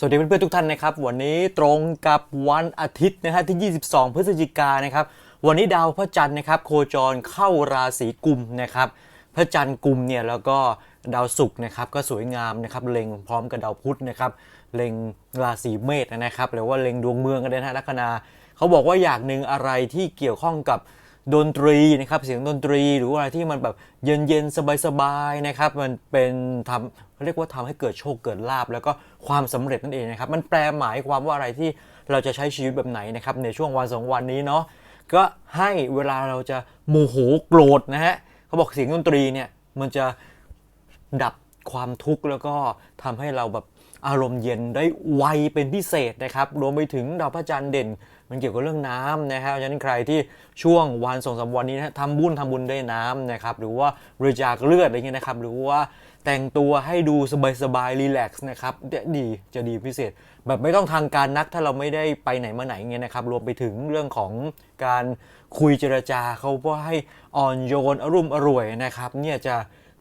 สวัสดีเพื่อนๆทุกท่านนะครับ วันนี้ตรงกับวันอาทิตย์นะฮะที่ 22 พฤศจิกายนนะครับ วันนี้ดาวพระจันทร์นะครับโคจรเข้าราศีกุมนะครับ พระจันทร์กุมเนี่ยแล้วก็ดาวศุกร์นะครับก็สวยงามนะครับเล็งพร้อมกับดาวพุธนะครับเล็งราศีเมษนะครับหรือว่าเล็งดวงเมืองกันเลยนะฮะลัคนาเขาบอกว่าอย่างหนึ่งอะไรที่เกี่ยวข้องกับ ดนตรีนะครับเสียงดนตรีหรือว่าอะไรที่มันแบบเย็นๆ สบายๆนะครับมันเป็นทำเขาเรียกว่าทำให้เกิดโชคเกิดลาบแล้วก็ความสำเร็จนั่นเองนะครับมันแปลหมายความว่าอะไรที่เราจะใช้ชีวิตแบบไหนนะครับในช่วงวันสองวันนี้เนาะก็ให้เวลาเราจะโมโหโกรธนะฮะเขาบอกเสียงดนตรีเนี่ยมันจะดับความทุกข์แล้วก็ทำให้เราแบบอารมณ์เย็นได้ไวเป็นพิเศษนะครับ รวมไปถึงดาวพระจันทร์เด่น มันเกี่ยวกับเรื่องน้ำนะครับฉะนั้นใครที่ช่วงวันสองสามวันนี้นะทำบุญทำบุญด้วยน้ำนะครับหรือว่าบริจาคเลือดอะไรเงี้ยนะครับหรือว่าแต่งตัวให้ดูสบายๆรีแลกซ์นะครับดีจะดีพิเศษ แบบไม่ต้องทางการนักถ้าเราไม่ได้ไปไหนมาไหนเงี้ยนะครับรวมไปถึงเรื่องของการคุยเจรจาเขาว่าให้อ่อนโยนอรุ่มอร่วยนะครับเนี่ยจะ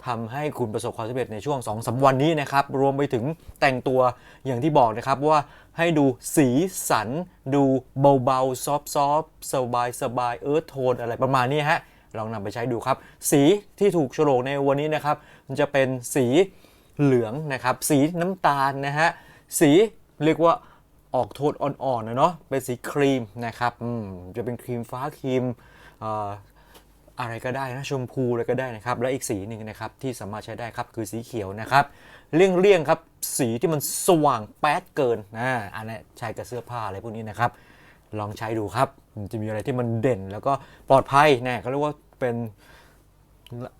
ทำให้คุณประสบความสำเร็จในช่วง2อสวันนี้นะครับ รวมไปถึงแต่งตัวอย่างที่บอกนะครับว่าให้ดูสีสัน ดูเบาๆ ซอฟต์ๆสบายสบายๆเอิร์ธโทนอะไรประมาณนี้ฮะ ลองนำไปใช้ดูครับ สีที่ถูกโฉลกในวันนี้นะครับจะเป็นสีเหลืองนะครับ สีน้ำตาลนะฮะ สีเรียกว่าออกโทนอ่อนๆนะเนาะเป็นสีครีมนะครับจะเป็นครีมฟ้าครีม อะไรก็ได้นะชมพูอะไรก็ได้นะครับ และอีกสีหนึ่งนะครับที่สามารถใช้ได้ครับคือสีเขียวนะครับเลี่ยงเลี่ยงๆครับสีที่มันสว่างแป๊ดเกินนะอันนี้ใช้กับเสื้อผ้าอะไรพวกนี้นะครับ ลองใช้ดูครับมันจะมีอะไรที่มันเด่นแล้วก็ปลอดภัยนะเขาเรียกว่าเป็น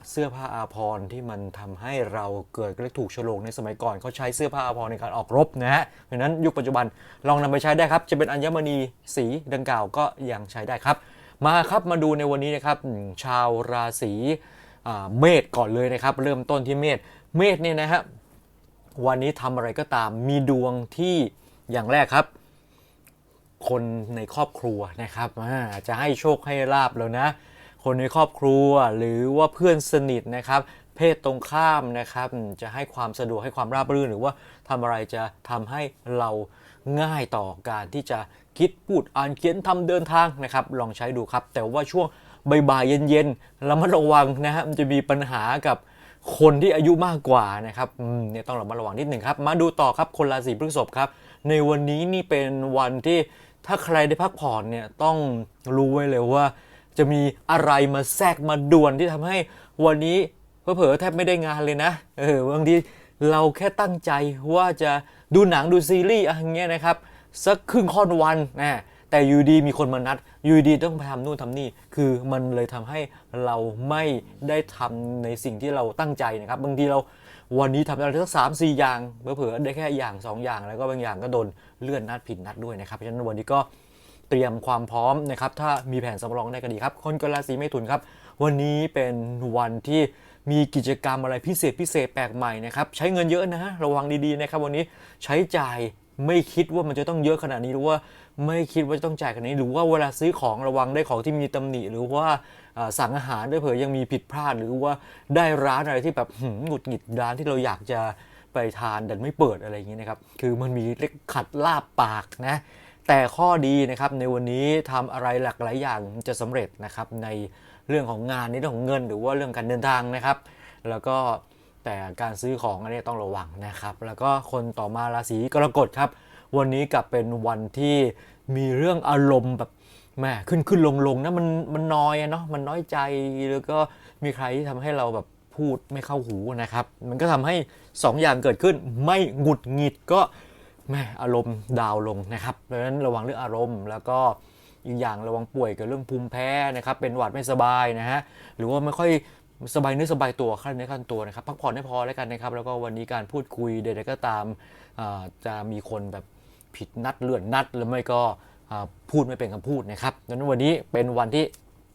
เสื้อผ้าอาภรณ์ที่มันทำให้เราเกิดกระถูกฉลกในสมัยก่อนเขาใช้เสื้อผ้าอาภรณ์ในการออกรบนะฮะเพราะฉะนั้นยุคปัจจุบันลองนำไปใช้ได้ครับ จะเป็นอัญมณีสีดังกล่าวก็ยังใช้ได้ครับ มาครับมาดูในวันนี้นะครับชาวราศีเมษก่อนเลยนะครับ เริ่มต้นที่เมษเมษเนี่ยนะฮะวันนี้ทำอะไรก็ตามมีดวงที่อย่างแรกครับ คนในครอบครัวนะครับอาจะให้โชคให้ลาบแล้วนะ คนในครอบครัวหรือว่าเพื่อนสนิทนะครับ เพศตรงข้ามนะครับจะให้ความสะดวกให้ความราบรื่น หรือว่าทำอะไรจะทำให้เราง่ายต่อการที่จะ คิดพูดอ่านเขียนทำเดินทางนะครับลองใช้ดูครับ แต่ว่าช่วงบ่ายเย็นๆระมัดระวังนะฮะมันจะมีปัญหากับคนที่อายุมากกว่านะครับเนี่ยต้องระมัดระวังนิดหนึ่งครับ มาดูต่อครับคนราศีพฤษภครับ ในวันนี้นี่เป็นวันที่ถ้าใครได้พักผ่อนเนี่ยต้องรู้ไว้เลยว่า จะมีอะไรมาแทรกมาด่วนที่ทำให้วันนี้เผลอแทบไม่ได้งานเลยนะเออบางทีเราแค่ตั้งใจว่าจะดูหนังดูซีรีส์อะไรเงี้ยนะครับ สักครึ่งค่อนวันนะแต่อยู่ดีมีคนมานัดอยู่ดีต้องไปทำนู่นทำนี่ คือมันเลยทำให้เราไม่ได้ทำในสิ่งที่เราตั้งใจนะครับ บางทีเราวันนี้ทำอะไรสักสามสี่อย่างเผลอได้แค่อย่างสองอย่าง แล้วก็บางอย่างก็โดนเลื่อนนัดผิดนัดด้วยนะครับเพราะฉะนั้นวันนี้ก็เตรียมความพร้อมนะครับ ถ้ามีแผนสำรองได้ก็ดีครับ คนกราศีเมถุนครับ วันนี้เป็นวันที่มีกิจกรรมอะไรพิเศษพิเศษแปลกใหม่นะครับ ใช้เงินเยอะนะระวังดีๆนะครับ วันนี้ใช้จ่าย ไม่คิดว่ามันจะต้องเยอะขนาดนี้หรือว่าไม่คิดว่าจะต้องจ่ายขนาดนี้ หรือว่าเวลาซื้อของระวังได้ของที่มีตำหนิ หรือว่าสั่งอาหารด้วยเผื่อยังมีผิดพลาด หรือว่าได้ร้านอะไรที่แบบหงุดหงิดร้านที่เราอยากจะไปทานแต่ไม่เปิดอะไรอย่างนี้นะครับ คือมันมีเล็กขัดลาบปากนะแต่ข้อดีนะครับในวันนี้ทำอะไรหลากหลายอย่างจะสำเร็จนะครับในเรื่องของงานในเรื่องของเงิน หรือว่าเรื่องการเดินทางนะครับ แล้วก็ แต่การซื้อของอันนี้ต้องระวังนะครับ แล้วก็คนต่อมาราศีกรกฎครับ วันนี้กลับเป็นวันที่มีเรื่องอารมณ์แบบแม่ขึ้นขึ้นลงลงนะมันมันน้อยอะเนาะมันน้อยใจแล้วก็มีใครที่ทำให้เราแบบพูดไม่เข้าหูนะครับ มันก็ทำให้สองอย่างเกิดขึ้นไม่หงุดหงิดก็แม่อารมณ์ดาวลงนะครับเพราะฉะนั้นระวังเรื่องอารมณ์ แล้วก็อีกอย่างระวังป่วยกับเรื่องภูมิแพ้นะครับ เป็นหวัดไม่สบายนะฮะหรือว่าไม่ค่อย สบายเนื้อสบายตัวขั้นเนื้อขั้นตัวนะครับพักผ่อนให้พอแล้วกันนะครับ แล้วก็วันนี้การพูดคุยใดๆก็ตามจะมีคนแบบผิดนัดเลื่อนนัดหรือไม่ก็พูดไม่เป็นคำพูดนะครับดังนั้นวันนี้เป็นวันที่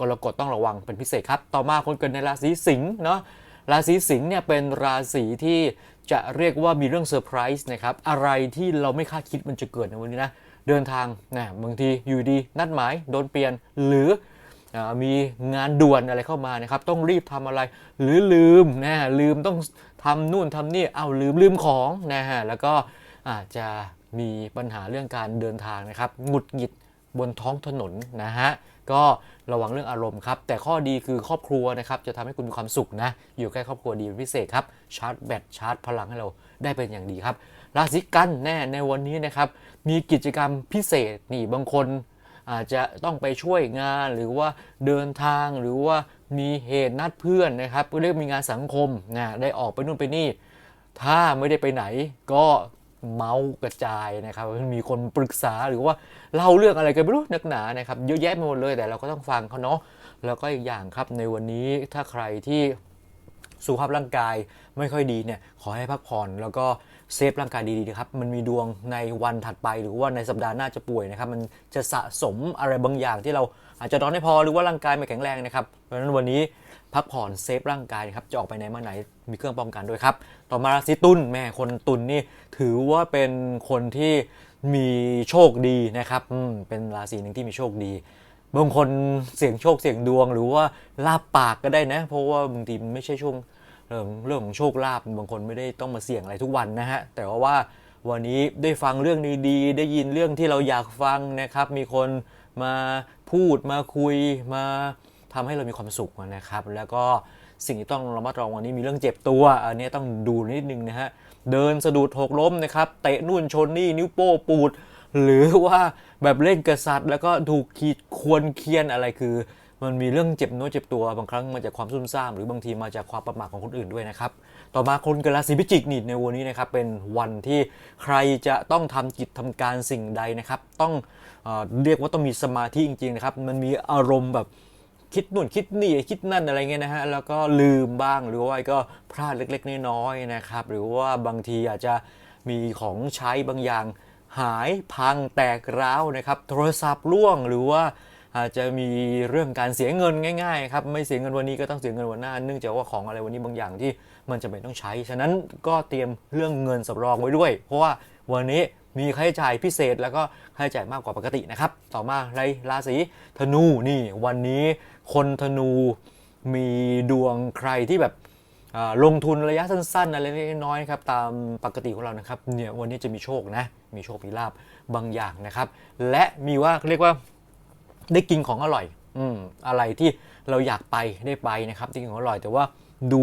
กรกฎต้องระวังเป็นพิเศษครับ ต่อมาคนเกิดในราศีสิงห์เนาะราศีสิงห์เนี่ยเป็นราศีที่จะเรียกว่ามีเรื่องเซอร์ไพรส์นะครับอะไรที่เราไม่คาดคิดมันจะเกิดในวันนี้นะเดินทางนะบางทีอยู่ดีนัดหมายโดนเปลี่ยนหรือ มีงานด่วนอะไรเข้ามานะครับ ต้องรีบทำอะไร หรือลืมนะลืมต้องทำนู่นทำนี่เอาลืมลืมของนะฮะแล้วก็อาจจะมีปัญหาเรื่องการเดินทางนะครับหงุดหงิดบนท้องถนนนะฮะก็ระวังเรื่องอารมณ์ครับ แต่ข้อดีคือครอบครัวนะครับ จะทำให้คุณมีความสุขนะ อยู่ใกล้ครอบครัวดีเป็นพิเศษครับ ชาร์จแบตชาร์จพลังให้เราได้เป็นอย่างดีครับ ราศีกันแน่ในวันนี้นะครับ มีกิจกรรมพิเศษนี่บางคน อาจจะต้องไปช่วยงานหรือว่าเดินทางหรือว่ามีเหตุนัดเพื่อนนะครับเรียกมีงานสังคมนะได้ออกไปนู่นไปนี่ ถ้าไม่ได้ไปไหนก็เมาส์กระจายนะครับมีคนปรึกษาหรือว่าเล่าเรื่องอะไรกันไม่รู้นักหนานะครับเยอะแยะไปหมดเลยแต่เราก็ต้องฟังเขาเนาะแล้วก็อีกอย่างครับในวันนี้ถ้าใครที่สุขภาพร่างกายไม่ค่อยดีเนี่ยขอให้พักผ่อนแล้วก็ เซฟร่างกายดีๆนะครับ มันมีดวงในวันถัดไป หรือว่าในสัปดาห์หน้าจะป่วยนะครับ มันจะสะสมอะไรบางอย่างที่เราอาจจะนอนไม่พอหรือว่าร่างกายไม่แข็งแรงนะครับ เพราะฉะนั้นวันนี้พักผ่อนเซฟร่างกายนะครับ จะออกไปไหนมาไหนมีเครื่องป้องกันด้วยครับ ต่อมาราศีตุลแม่คนตุลนี่ถือว่าเป็นคนที่มีโชคดีนะครับอืมเป็นราศีหนึ่งที่มีโชคดีบางคนเสี่ยงโชคเสี่ยงดวงหรือว่าลาบปากก็ได้นะ เพราะว่าบางทีมันไม่ใช่ช่วง เรื่องของโชคลาภบางคนไม่ได้ต้องมาเสี่ยงอะไรทุกวันนะฮะ แต่ว่าว่าวันนี้ได้ฟังเรื่องดีๆ ได้ยินเรื่องที่เราอยากฟังนะครับ มีคนมาพูดมาคุยมาทำให้เรามีความสุขนะครับ แล้วก็สิ่งที่ต้องระมัดระวังวันนี้มีเรื่องเจ็บตัว อันนี้ต้องดูนิดนึงนะฮะ เดินสะดุดหกล้มนะครับ เตะนู่นชนนี่นิ้วโป้ปูด หรือว่าแบบเล่นกระสัดแล้วก็ถูกขีดควรเคียนอะไรคือ มันมีเรื่องเจ็บเนื้อเจ็บตัวบางครั้งมาจากความซุ่มซ่ามหรือบางทีมาจากความประมาทของคนอื่นด้วยนะครับ ต่อมาคนกราศีพิจิกนี่ในวันนี้นะครับเป็นวันที่ใครจะต้องทำกิจทำการสิ่งใดนะครับ ต้องเออเรียกว่าต้องมีสมาธิจริงๆนะครับ มันมีอารมณ์แบบคิดนู่นคิดนี่คิดนั่นอะไรเงี้ยนะฮะแล้วก็ลืมบ้างหรือว่าก็พลาดเล็กๆน้อยๆนะครับ หรือว่าบางทีอาจจะมีของใช้บางอย่างหายพังแตกร้าวนะครับ โทรศัพท์ล่วงหรือว่า อาจจะมีเรื่องการเสียเงินง่ายๆครับไม่เสียเงินวันนี้ก็ต้องเสียเงินวันหน้า เนื่องจากว่าของอะไรวันนี้บางอย่างที่มันจะเป็นต้องใช้ ฉะนั้นก็เตรียมเรื่องเงินสำรองไว้ด้วย เพราะว่าวันนี้มีค่าใช้จ่ายพิเศษแล้วก็ค่าใช้จ่ายมากกว่าปกตินะครับ ต่อมาในราศีธนูนี่วันนี้คนธนูมีดวงใครที่แบบลงทุนระยะสั้นๆอะไรเล็กน้อยๆครับตามปกติของเรานะครับเนี่ยวันนี้จะมีโชคนะมีโชคมีลาบบางอย่างนะครับ และมีว่าเรียกว่า ได้กินของอร่อย อืมอะไรที่เราอยากไปได้ไปนะครับได้กินของอร่อย แต่ว่าดู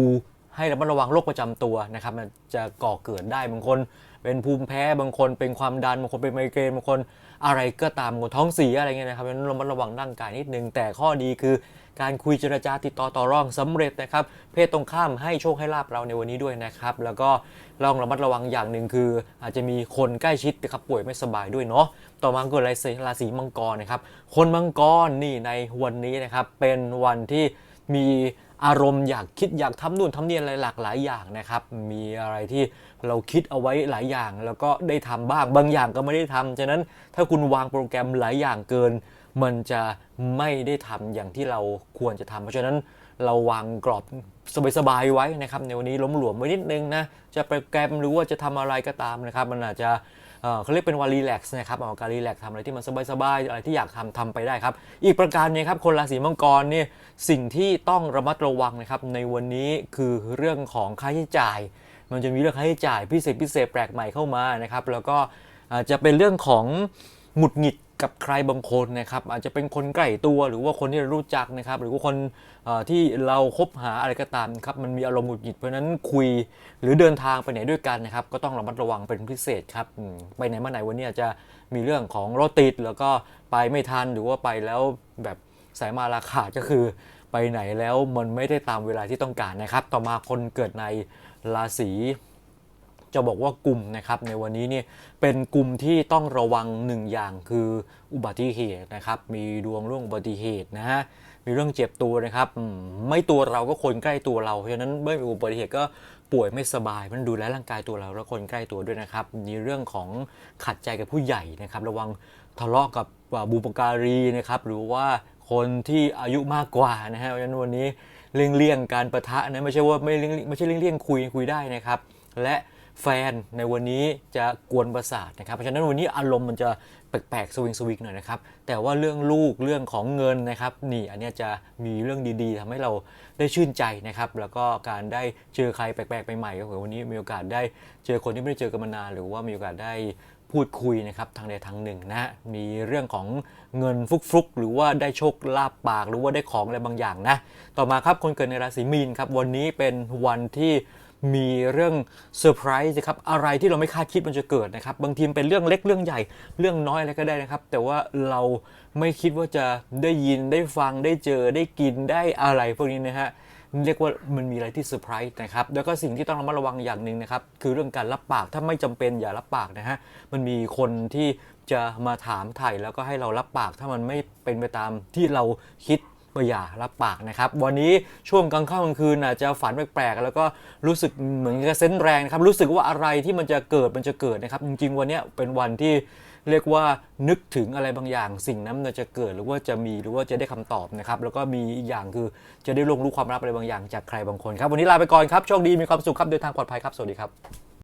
ให้ระมัดระวังโรคประจำตัวนะครับ มันจะก่อเกิดได้บางคน เป็นภูมิแพ้บางคนเป็นความดันบางคนเป็นไมเกรนบางคนอะไรก็ตามบางคนท้องเสียอะไรเงี้ยนะครับเราะฉะนั้นระมัดระวังร่างกายนิดนึงแต่ข้อดีคือ การคุยเจรจาติดต่อต่อรองสำเร็จนะครับ เพศตรงข้ามให้โชคให้ลาบเราในวันนี้ด้วยนะครับ แล้วก็ลองระมัดระวังอย่างหนึ่งคือ อาจจะมีคนใกล้ชิดนะครับป่วยไม่สบายด้วยเนาะ ต่อมาเกิดราศีราศีมังกรนะครับ คนมังกรนี่ในวันนี้นะครับเป็นวันที่มีอารมณ์อยากคิดอยากทำนู่นทำนี่อะไรหลากหลายอย่างนะครับ มีอะไรที่เราคิดเอาไว้หลายอย่าง แล้วก็ได้ทำบ้างบางอย่างก็ไม่ได้ทำฉะนั้นถ้าคุณวางโปรแกรมหลายอย่างเกิน มันจะไม่ได้ทำอย่างที่เราควรจะทำเพราะฉะนั้นเราวางกรอบสบายๆไว้นะครับในวันนี้ล้มหลวมไว้นิดนึงนะจะโปรแกรมหรือว่าจะทำอะไรก็ตามนะครับ มันอาจจะเขาเรียกเป็นวันรีแลกซ์นะครับเอาการรีแลกซ์ทำอะไรที่มันสบายๆอะไรที่อยากทำทำไปได้ครับ อีกประการหนึงครับคนราศีมังกรเนี่ยสิ่งที่ต้องระมัดระวังนะครับในวันนี้คือเรื่องของค่าใช้จ่าย มันจะมีเรื่องค่าใช้จ่ายพิเศษพิเศษแปลกใหม่เข้ามานะครับแล้วก็อาจจะเป็นเรื่องของหงุดหงิด กับใครบางคนนะครับอาจจะเป็นคนใกล้ตัวหรือว่าคนที่เรารู้จักนะครับ หรือว่าคนที่เราคบหาอะไรก็ตามครับมันมีอารมณ์หงุดหงิดเพราะนั้นคุยหรือเดินทางไปไหนด้วยกันนะครับ ก็ต้องระมัดระวังเป็นพิเศษครับไปไหนมาไหนวันนี้อาจจะมีเรื่องของรถติดแล้วก็ไปไม่ทันหรือว่าไปแล้วแบบสายมาราขาดก็คือไปไหนแล้วมันไม่ได้ตามเวลาที่ต้องการนะครับ ต่อมาคนเกิดในราศี จะบอกว่ากลุ่มนะครับในวันนี้เนี่ยเป็นกลุ่มที่ต้องระวังหนึ่งอย่างคืออุบัติเหตุนะครับมีดวงเรื่องอุบัติเหตุนะฮะมีเรื่องเจ็บตัวนะครับไม่ตัวเราก็คนใกล้ตัวเราเพราะฉะนั้นเมื่อมีอุบัติเหตุก็ป่วยไม่สบายมันดูแลร่างกายตัวเราและคนใกล้ตัวด้วยนะครับมีเรื่องของขัดใจกับผู้ใหญ่นะครับระวังทะเลาะกับบุปการีนะครับหรือว่าคนที่อายุมากกว่านะฮะเพราะฉะนั้นวันนี้เลี่ยงเลี่ยงๆการประทะนะไม่ใช่ว่าไม่เลี่ยงไม่ใช่เลี่ยงเลี่ยงๆคุยคุยได้นะครับ และ แฟนในวันนี้จะกวนประสาทนะครับ เพราะฉะนั้นวันนี้อารมณ์มันจะแปลกๆสวิงสวิงหน่อยนะครับ แต่ว่าเรื่องลูกเรื่องของเงินนะครับนี่อันนี้จะมีเรื่องดีๆทำให้เราได้ชื่นใจนะครับ แล้วก็การได้เจอใครแปลกๆใหม่ๆก็คือวันนี้มีโอกาสได้เจอคนที่ไม่ได้เจอกันมานานหรือว่ามีโอกาสได้พูดคุยนะครับทางใดทางหนึ่งนะมีเรื่องของเงินฟุกๆ หรือว่าได้โชคลาภปาก หรือว่าได้ของอะไรบางอย่างนะ ต่อมาครับคนเกิดในราศีมีนครับวันนี้เป็นวันที่ มีเรื่องเซอร์ไพรส์นะครับอะไรที่เราไม่คาดคิดมันจะเกิดนะครับ บางทีมเป็นเรื่องเล็กเรื่องใหญ่ เรื่องน้อยอะไรก็ได้นะครับ แต่ว่าเราไม่คิดว่าจะได้ยินได้ฟังได้เจอได้กินได้อะไรพวกนี้นะฮะเรียกว่ามันมีอะไรที่เซอร์ไพรส์นะครับ แล้วก็สิ่งที่ต้องระมัดระวังอย่างหนึ่งนะครับ คือเรื่องการรับปากถ้าไม่จำเป็นอย่ารับปากนะฮะมันมีคนที่จะมาถามไถ่แล้วก็ให้เรารับปากถ้ามันไม่เป็นไปตามที่เราคิด ก็อย่ารับปากนะครับ วันนี้ช่วงกลางค่ำกลางคืนอาจจะฝันแปลกๆแล้วก็รู้สึกเหมือนกับเซนแรงนะครับ รู้สึกว่าอะไรที่มันจะเกิดมันจะเกิดนะครับ จริงๆ วันนี้เป็นวันที่เรียกว่านึกถึงอะไรบางอย่าง สิ่งนั้นจะเกิดหรือว่าจะมีหรือว่าจะได้คำตอบนะครับ แล้วก็มีอีกอย่างคือจะได้ลงรู้ความลับอะไรบางอย่างจากใครบางคนครับ วันนี้ลาไปก่อนครับโชคดีมีความสุขครับเดินทางปลอดภัยครับสวัสดีครับ